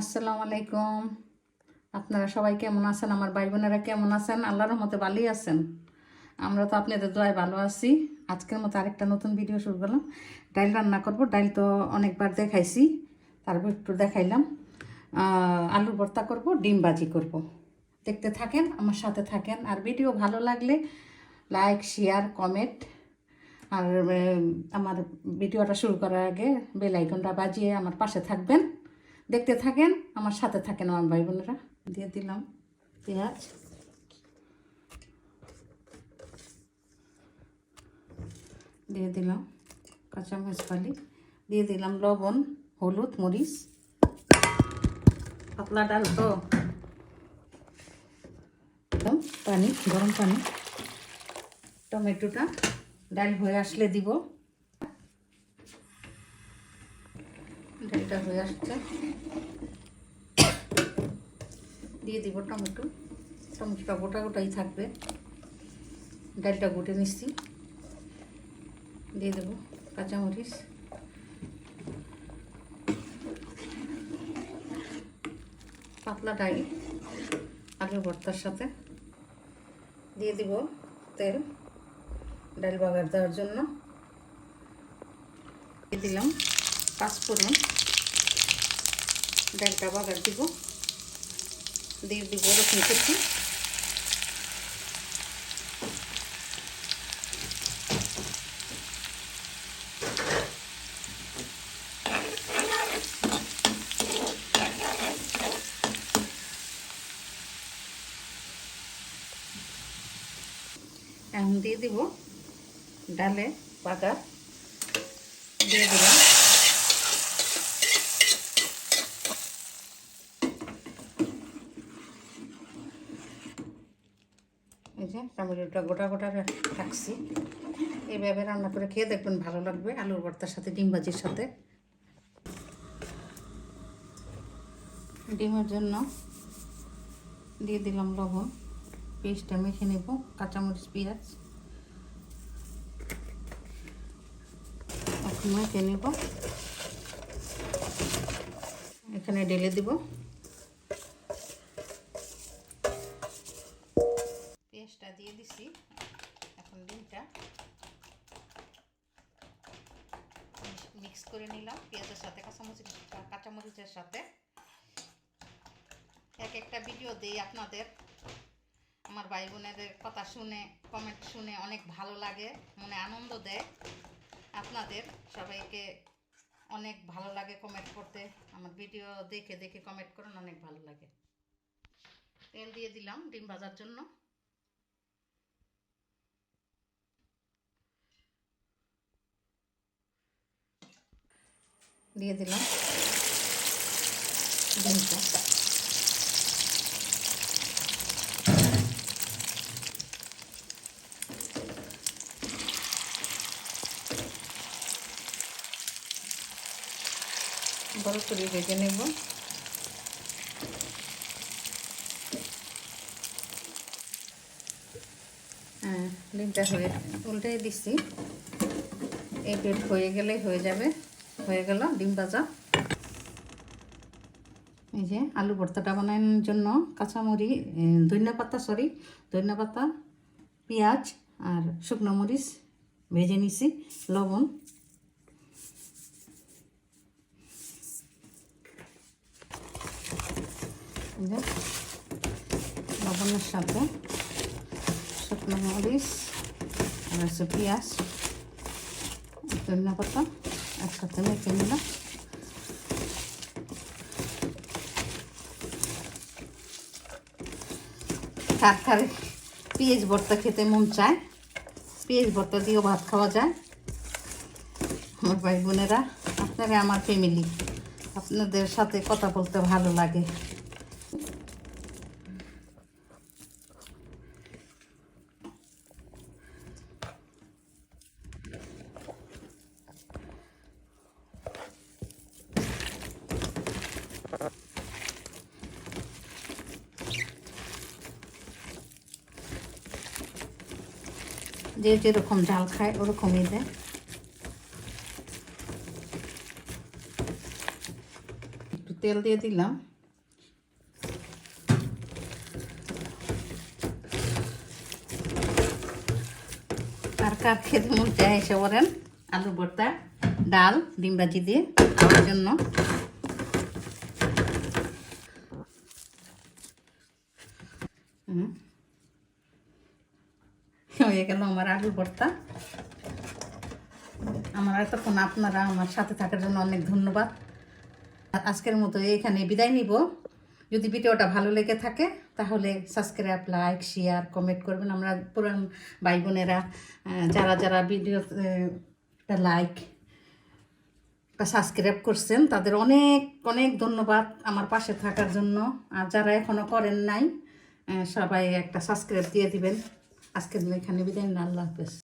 আসসালামু আলাইকুম। আপনারা সবাই কেমন আছেন? আমার ভাই বোনেরা কেমন আছেন? আল্লাহর মতে ভালোই আছেন। আমরা তো আপনাদের দোয়ায় ভালো আছি। আজকের মতো আরেকটা নতুন ভিডিও শুরু করলাম। ডাইল রান্না করব। ডাইল তো অনেকবার দেখাইছি। তারপর একটু দেখাইলাম। আলু ভর্তা করব, ডিম ভাজি করব। দেখতে থাকেন, আমার সাথে থাকেন। আর ভিডিও ভালো লাগলে লাইক শেয়ার কমেন্ট আর আমার ভিডিওটা শুরু করার আগে বেল আইকনটা বাজিয়ে আমার পাশে থাকবেন। দেখতে থাকেন, আমার সাথে থাকেন আমার ভাই বোনেরা। দিয়ে দিলাম পেঁয়াজ। দিয়ে দিলাম কাঁচামরিচ ফালি দিয়ে দিলাম লবণ, হলুদ, মরিচ। পাতলা ডাল তো। পানি, গরম পানি। টমেটোটা ডাল হয়ে আসলে দিব। ডালটা হয়ে আসছে। দিয়ে দিব টমেটো। টমেটোটা গোটা গোটাই থাকবে। ডালটা গুটে নিচ্ছি। দিয়ে দেবো কাঁচামরিচ। পাতলা ডাল, আলু ভর্তার সাথে। দিয়ে দিব তেল, ডাল বাগার দেওয়ার জন্য। দিয়ে দিলাম পাঁচফোড়ন ডালটা বাগার দিব। দিয়ে দিব রসুন কুচি। এখন দিয়ে দিব ডালে বাগার দিয়ে দিলাম। যে টমেটোটা গোটা গোটা রাখছি। এইভাবে রান্না করে খেয়ে দেখবেন ভালো লাগবে, আলুর ভর্তার সাথে, ডিম ভাজির সাথে। ডিমের জন্য দিয়ে দিলাম লবণ, পেস্টটা মেখে নেব, কাঁচামরিচ, পেঁয়াজ। মেখে নেব। এখানে ঢেলে দিব পেস্টটা দিয়ে দিছি। এখন ডিমটা মিক্স করে নিলাম। পেঁয়াজের সাথে, কাঁচামরিচ কাঁচামরিচের সাথে। এক একটা ভিডিও দিই আপনাদের। আমার ভাই বোনেদের কথা শুনে কমেন্ট শুনে অনেক ভালো লাগে, মনে আনন্দ দেয়। আপনাদের সবাইকে অনেক ভালো লাগে কমেন্ট করতে। আমার ভিডিও দেখে দেখে কমেন্ট করেন, অনেক ভালো লাগে। তেল দিয়ে দিলাম, ডিম ভাজার জন্য। দিয়ে দিলাম। ডিমটা বড় করে ভেজে নেব। হ্যাঁ ডিমটা হয়ে উল্টে দিচ্ছি এই ডেট হয়ে গেলে হয়ে যাবে। হয়ে গেল, ডিম ভাজা। এই যে আলু ভর্তাটা বানানোর জন্য কাঁচামরি ধনিয়া পাতা সরি ধনিয়া পাতা, পেঁয়াজ আর শুকনো মরিচ ভেজে নিছি, লবণ। লবণের সাথে শুকনো মরিচ আর পেঁয়াজ, ধনিয়া পাতা। একসাথে মেখে নিলাম। কার পেঁয়াজ ভর্তা খেতে মন চায়। পেঁয়াজ ভর্তা দিয়েও ভাত খাওয়া যায়। আমার ভাই বোনেরা, আপনারা আমার ফ্যামিলি আপনাদের সাথে কথা বলতে ভালো লাগে। যে যেরকম জাল খায়, ওরকমই দেয়। একটু তেল দিয়ে দিলাম। আর কার খেতে মন চায় এসে বলেন? আলু ভর্তা, ডাল, ডিম ভাজি দিয়ে খাওয়ার জন্য। হয়ে গেল আমার আলু ভর্তা। আমার এতক্ষণ আপনারা আমার সাথে থাকার জন্য অনেক ধন্যবাদ। আর আজকের মতো এখানে বিদায় নিব। যদি ভিডিওটা ভালো লেগে থাকে, তাহলে সাবস্ক্রাইব, লাইক, শেয়ার, কমেন্ট করবেন। আমরা পুরান ভাই বোনেরা যারা যারা ভিডিও লাইক সাবস্ক্রাইব করছেন, তাদের অনেক অনেক ধন্যবাদ আমার পাশে থাকার জন্য। আর যারা এখনও করেন নাই সবাই একটা সাবস্ক্রাইব দিয়ে দিবেন। আজকের এখানে বিদায় আল্লাহ হাফেজ।